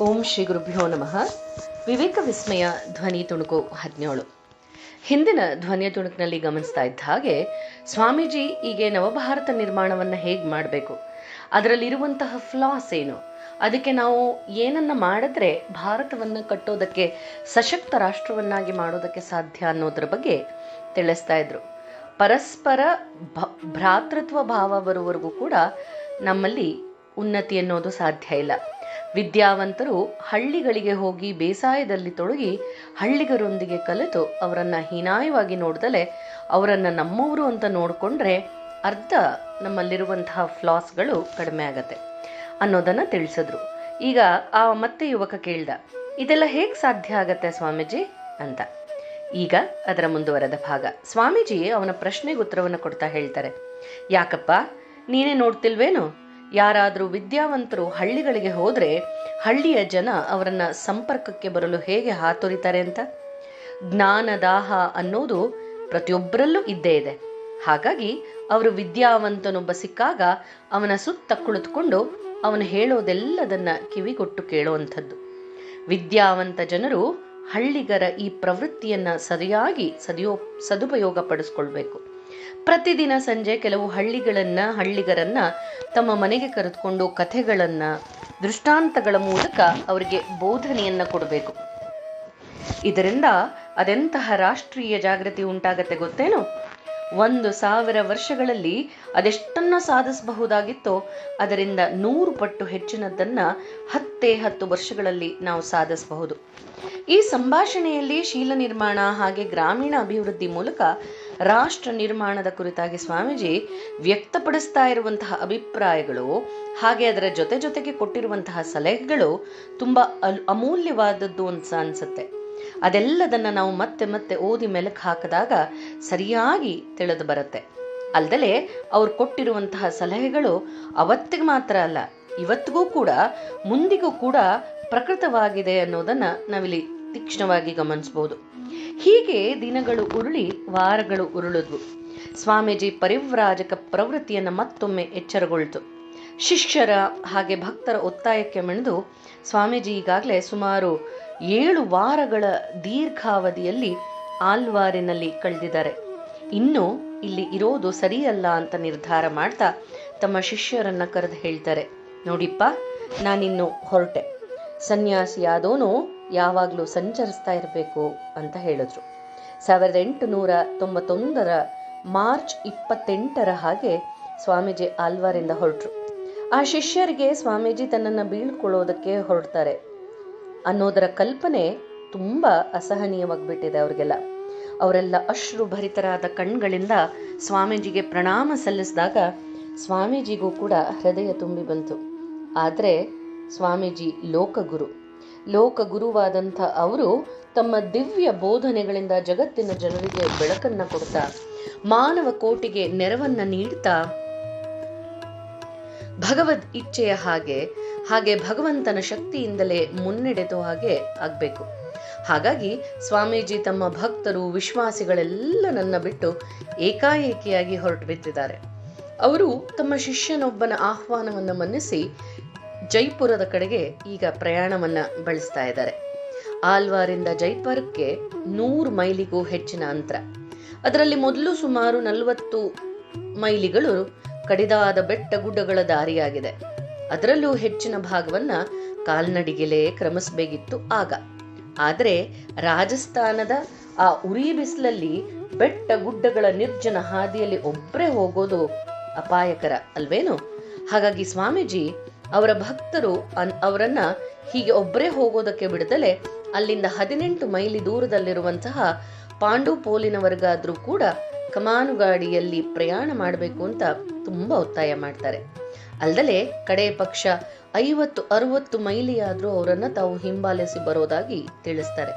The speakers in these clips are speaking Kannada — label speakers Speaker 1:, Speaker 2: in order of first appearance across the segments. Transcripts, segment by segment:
Speaker 1: ಓಂ ಶ್ರೀ ಗುರುಭ್ಯೋ ನಮಃ. ವಿವೇಕ ವಿಸ್ಮಯ, ಧ್ವನಿ ತುಣುಕು ಹದಿನೇಳು. ಹಿಂದಿನ ಧ್ವನಿಯ ತುಣುಕಿನಲ್ಲಿ ಗಮನಿಸ್ತಾ ಇದ್ದ ಹಾಗೆ ಸ್ವಾಮೀಜಿ ಹೀಗೆ ನವಭಾರತ ನಿರ್ಮಾಣವನ್ನು ಹೇಗೆ ಮಾಡಬೇಕು? ಅದರಲ್ಲಿರುವಂತಹ ಫ್ಲಾಸ್ ಏನು? ಅದಕ್ಕೆ ನಾವು ಏನನ್ನ ಮಾಡಿದ್ರೆ ಭಾರತವನ್ನು ಕಟ್ಟೋದಕ್ಕೆ, ಸಶಕ್ತ ರಾಷ್ಟ್ರವನ್ನಾಗಿ ಮಾಡೋದಕ್ಕೆ ಸಾಧ್ಯ ಅನ್ನೋದ್ರ ಬಗ್ಗೆ ತಿಳಿಸ್ತಾ ಇದ್ರು. ಪರಸ್ಪರ ಭ್ರಾತೃತ್ವ ಭಾವ ಬರುವವರೆಗೂ ಕೂಡ ನಮ್ಮಲ್ಲಿ ಉನ್ನತಿ ಅನ್ನೋದು ಸಾಧ್ಯ ಇಲ್ಲ. ವಿದ್ಯಾವಂತರು ಹಳ್ಳಿಗಳಿಗೆ ಹೋಗಿ ಬೇಸಾಯದಲ್ಲಿ ತೊಡಗಿ ಹಳ್ಳಿಗರೊಂದಿಗೆ ಕಲಿತು ಅವರನ್ನ ಹೀನಾಯವಾಗಿ ನೋಡ್ದಲೆ ಅವರನ್ನ ನಮ್ಮವರು ಅಂತ ನೋಡಿಕೊಂಡ್ರೆ ಅರ್ಧ ನಮ್ಮಲ್ಲಿರುವಂತಹ ಫ್ಲಾಸ್ಗಳು ಕಡಿಮೆ ಆಗತ್ತೆ ಅನ್ನೋದನ್ನ ತಿಳಿಸಿದ್ರು. ಈಗ ಆ ಮತ್ತೆ ಯುವಕ ಕೇಳ್ದ, ಇದೆಲ್ಲ ಹೇಗೆ ಸಾಧ್ಯ ಆಗತ್ತೆ ಸ್ವಾಮೀಜಿ? ಅಂತ. ಈಗ ಅದರ ಮುಂದುವರೆದ ಭಾಗ. ಸ್ವಾಮೀಜಿ ಅವನ ಪ್ರಶ್ನೆಗೆ ಉತ್ತರವನ್ನು ಕೊಡ್ತಾ ಹೇಳ್ತಾರೆ. ಯಾಕಪ್ಪ, ನೀನೇ ನೋಡ್ತಿಲ್ವೇನು? ಯಾರಾದರೂ ವಿದ್ಯಾವಂತರು ಹಳ್ಳಿಗಳಿಗೆ ಹೋದರೆ ಹಳ್ಳಿಯ ಜನ ಅವರನ್ನು ಸಂಪರ್ಕಕ್ಕೆ ಬರಲು ಹೇಗೆ ಹಾತೊರಿತಾರೆ ಅಂತ? ಜ್ಞಾನದಾಹ ಅನ್ನೋದು ಪ್ರತಿಯೊಬ್ಬರಲ್ಲೂ ಇದ್ದೇ ಇದೆ. ಹಾಗಾಗಿ ಅವರು ವಿದ್ಯಾವಂತನೊಬ್ಬ ಸಿಕ್ಕಾಗ ಅವನ ಸುತ್ತ ಕುಳಿತುಕೊಂಡು ಅವನು ಹೇಳೋದೆಲ್ಲದನ್ನ ಕಿವಿಗೊಟ್ಟು ಕೇಳುವಂಥದ್ದು. ವಿದ್ಯಾವಂತ ಜನರು ಹಳ್ಳಿಗರ ಈ ಪ್ರವೃತ್ತಿಯನ್ನು ಸರಿಯಾಗಿ ಸದಿಯೋ ಸದುಪಯೋಗ ಪಡಿಸ್ಕೊಳ್ಬೇಕು ಪ್ರತಿದಿನ ಸಂಜೆ ಕೆಲವು ಹಳ್ಳಿಗಳನ್ನ, ಹಳ್ಳಿಗರನ್ನ ತಮ್ಮ ಮನೆಗೆ ಕರೆದುಕೊಂಡು ಕಥೆಗಳನ್ನ, ದೃಷ್ಟಾಂತಗಳ ಮೂಲಕ ಅವರಿಗೆ ಬೋಧನೆಯನ್ನ ಕೊಡಬೇಕು. ಇದರಿಂದ ಅದೆಂತಹ ರಾಷ್ಟ್ರೀಯ ಜಾಗೃತಿ ಉಂಟಾಗತ್ತೆ ಗೊತ್ತೇನು? ಒಂದು ಸಾವಿರ ವರ್ಷಗಳಲ್ಲಿ ಅದೆಷ್ಟನ್ನು ಸಾಧಿಸಬಹುದಾಗಿತ್ತೋ ಅದರಿಂದ ನೂರು ಪಟ್ಟು ಹೆಚ್ಚಿನದನ್ನ ಹತ್ತೇ ಹತ್ತು ವರ್ಷಗಳಲ್ಲಿ ನಾವು ಸಾಧಿಸಬಹುದು. ಈ ಸಂಭಾಷಣೆಯಲ್ಲಿ ಶೀಲ ನಿರ್ಮಾಣ ಹಾಗೆ ಗ್ರಾಮೀಣ ಅಭಿವೃದ್ಧಿ ಮೂಲಕ ರಾಷ್ಟ್ರ ನಿರ್ಮಾಣದ ಕುರಿತಾಗಿ ಸ್ವಾಮೀಜಿ ವ್ಯಕ್ತಪಡಿಸ್ತಾ ಇರುವಂತಹ ಅಭಿಪ್ರಾಯಗಳು, ಹಾಗೆ ಅದರ ಜೊತೆ ಜೊತೆಗೆ ಕೊಟ್ಟಿರುವಂತಹ ಸಲಹೆಗಳು ತುಂಬಾ ಅಲ್, ಅಮೂಲ್ಯವಾದದ್ದು ಅಂತ ಅನ್ಸುತ್ತೆ. ಅದೆಲ್ಲದನ್ನ ನಾವು ಮತ್ತೆ ಮತ್ತೆ ಓದಿ ಮೆಲುಕು ಹಾಕಿದಾಗ ಸರಿಯಾಗಿ ತಿಳಿದು ಬರುತ್ತೆ. ಅಲ್ದಲೆ ಅವ್ರು ಕೊಟ್ಟಿರುವಂತಹ ಸಲಹೆಗಳು ಅವತ್ತಿಗೆ ಮಾತ್ರ ಅಲ್ಲ, ಇವತ್ತಿಗೂ ಕೂಡ, ಮುಂದಿಗೂ ಕೂಡ ಪ್ರಕೃತವಾಗಿದೆ ಅನ್ನೋದನ್ನ ನಾವಿಲ್ಲಿ ತೀಕ್ಷ್ಣವಾಗಿ ಗಮನಿಸಬಹುದು ಹೀಗೆ ದಿನಗಳು ಉರುಳಿ, ವಾರಗಳು ಉರುಳಿದ್ವು ಸ್ವಾಮೀಜಿ ಪರಿವ್ರಾಜಕ ಪ್ರವೃತ್ತಿಯನ್ನು ಮತ್ತೊಮ್ಮೆ ಎಚ್ಚರಗೊಳ್ತು. ಶಿಷ್ಯರ ಹಾಗೆ ಭಕ್ತರ ಒತ್ತಾಯಕ್ಕೆ ಮೆಣೆದು ಸ್ವಾಮೀಜಿ ಈಗಾಗಲೇ ಸುಮಾರು ಏಳು ವಾರಗಳ ದೀರ್ಘಾವಧಿಯಲ್ಲಿ ಆಲ್ವಾರಿನಲ್ಲಿ ಕಳೆದಿದ್ದಾರೆ. ಇನ್ನು ಇಲ್ಲಿ ಇರೋದು ಸರಿಯಲ್ಲ ಅಂತ ನಿರ್ಧಾರ ಮಾಡ್ತಾ ತಮ್ಮ ಶಿಷ್ಯರನ್ನ ಕರೆದು ಹೇಳ್ತಾರೆ. ನೋಡಿಪ್ಪ, ನಾನಿನ್ನು ಹೊರಟೆ. ಸನ್ಯಾಸಿಯಾದವನು ಯಾವಾಗಲೂ ಸಂಚರಿಸ್ತಾ ಇರಬೇಕು ಅಂತ ಹೇಳಿದ್ರು. ಸಾವಿರದ ಎಂಟುನೂರ ತೊಂಬತ್ತೊಂದರ ಮಾರ್ಚ್ ಇಪ್ಪತ್ತೆಂಟರ ಹಾಗೆ ಸ್ವಾಮೀಜಿ ಆಲ್ವಾರಿಂದ ಹೊರಟರು. ಆ ಶಿಷ್ಯರಿಗೆ ಸ್ವಾಮೀಜಿ ತನ್ನನ್ನು ಬೀಳ್ಕೊಳ್ಳೋದಕ್ಕೆ ಹೊರಡ್ತಾರೆ ಅನ್ನೋದರ ಕಲ್ಪನೆ ತುಂಬ ಅಸಹನೀಯವಾಗಿಬಿಟ್ಟಿದೆ ಅವರಿಗೆಲ್ಲ. ಅವರೆಲ್ಲ ಅಶ್ರು ಭರಿತರಾದ ಕಣ್ಗಳಿಂದ ಸ್ವಾಮೀಜಿಗೆ ಪ್ರಣಾಮ ಸಲ್ಲಿಸಿದಾಗ ಸ್ವಾಮೀಜಿಗೂ ಕೂಡ ಹೃದಯ ತುಂಬಿ ಬಂತು. ಆದರೆ ಸ್ವಾಮೀಜಿ ಲೋಕಗುರು. ಲೋಕಗುರುವಾದಂಥ ಅವರು ತಮ್ಮ ದಿವ್ಯ ಬೋಧನೆಗಳಿಂದ ಜಗತ್ತಿನ ಜನರಿಗೆ ಬೆಳಕನ್ನ ಕೊಡ್ತಾ, ಮಾನವ ಕೋಟಿಗೆ ನೆರವನ್ನ ನೀಡ್ತಾ. ಭಗವದ್ ಇಚ್ಛೆಯ ಹಾಗೆ ಹಾಗೆ ಭಗವಂತನ ಶಕ್ತಿಯಿಂದಲೇ ಮುನ್ನಡೆದು ಹಾಗೆ ಆಗ್ಬೇಕು. ಹಾಗಾಗಿ ಸ್ವಾಮೀಜಿ ತಮ್ಮ ಭಕ್ತರು, ವಿಶ್ವಾಸಿಗಳೆಲ್ಲ ನನ್ನ ಬಿಟ್ಟು ಏಕಾಏಕಿಯಾಗಿ ಹೊರಟು ಬಿದ್ದಿದ್ದಾರೆ. ಅವರು ತಮ್ಮ ಶಿಷ್ಯನೊಬ್ಬನ ಆಹ್ವಾನವನ್ನು ಮನ್ನಿಸಿ ಜೈಪುರದ ಕಡೆಗೆ ಈಗ ಪ್ರಯಾಣವನ್ನ ಬಳಸ್ತಾ ಇದ್ದಾರೆ. ಆಲ್ವಾರಿಂದ ಜೈಪುರಕ್ಕೆ ನೂರು ಮೈಲಿಗೂ ಹೆಚ್ಚಿನ ಅಂತರ. ಅದರಲ್ಲಿ ಮೊದಲು ಸುಮಾರು ನಲವತ್ತು ಮೈಲಿಗಳು ಕಡಿದಾದ ಬೆಟ್ಟ ಗುಡ್ಡಗಳ ದಾರಿಯಾಗಿದೆ. ಅದರಲ್ಲೂ ಹೆಚ್ಚಿನ ಭಾಗವನ್ನ ಕಾಲ್ನಡಿಗೆಲೇ ಕ್ರಮಿಸಬೇಕಿತ್ತು ಆಗ. ಆದರೆ ರಾಜಸ್ಥಾನದ ಆ ಉರಿ ಬಿಸಿಲಲ್ಲಿ ಬೆಟ್ಟ ಗುಡ್ಡಗಳ ನಿರ್ಜನ ಹಾದಿಯಲ್ಲಿ ಒಬ್ಬರೇ ಹೋಗೋದು ಅಪಾಯಕರ ಅಲ್ವೇನು? ಹಾಗಾಗಿ ಸ್ವಾಮೀಜಿ ಅವರ ಭಕ್ತರು ಅವರನ್ನ ಹೀಗೆ ಒಬ್ಬರೇ ಹೋಗೋದಕ್ಕೆ ಬಿಡದಲೆ ಅಲ್ಲಿಂದ ಹದಿನೆಂಟು ಮೈಲಿ ದೂರದಲ್ಲಿರುವಂತಹ ಪಾಂಡುಪೋಲಿನವರೆಗಾದ್ರೂ ಕೂಡ ಕಮಾನುಗಾಡಿಯಲ್ಲಿ ಪ್ರಯಾಣ ಮಾಡಬೇಕು ಅಂತ ತುಂಬಾ ಒತ್ತಾಯ ಮಾಡ್ತಾರೆ. ಅಲ್ಲದೆ ಕಡೆ ಪಕ್ಷ ಐವತ್ತು, ಅರವತ್ತು ಮೈಲಿಯಾದರೂ ಅವರನ್ನ ತಾವು ಹಿಂಬಾಲಿಸಿ ಬರೋದಾಗಿ ತಿಳಿಸ್ತಾರೆ.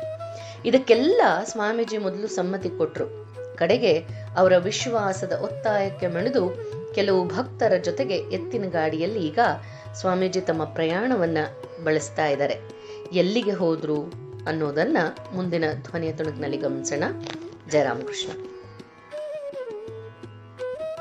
Speaker 1: ಇದಕ್ಕೆಲ್ಲ ಸ್ವಾಮೀಜಿ ಮೊದಲು ಸಮ್ಮತಿ ಕೊಟ್ಟರು ಕಡೆಗೆ ಅವರ ವಿಶ್ವಾಸದ ಒತ್ತಾಯಕ್ಕೆ ಮಣಿದು ಕೆಲವು ಭಕ್ತರ ಜೊತೆಗೆ ಎತ್ತಿನ ಗಾಡಿಯಲ್ಲಿ ಈಗ ಸ್ವಾಮೀಜಿ ತಮ್ಮ ಪ್ರಯಾಣವನ್ನ ಬಳಸ್ತಾ ಇದ್ದಾರೆ. ಎಲ್ಲಿಗೆ ಹೋದ್ರು ಅನ್ನೋದನ್ನ ಮುಂದಿನ ಧ್ವನಿಯ ತುಣುಕಿನಲ್ಲಿ ಗಮನಿಸೋಣ. ಜಯರಾಮಕೃಷ್ಣ.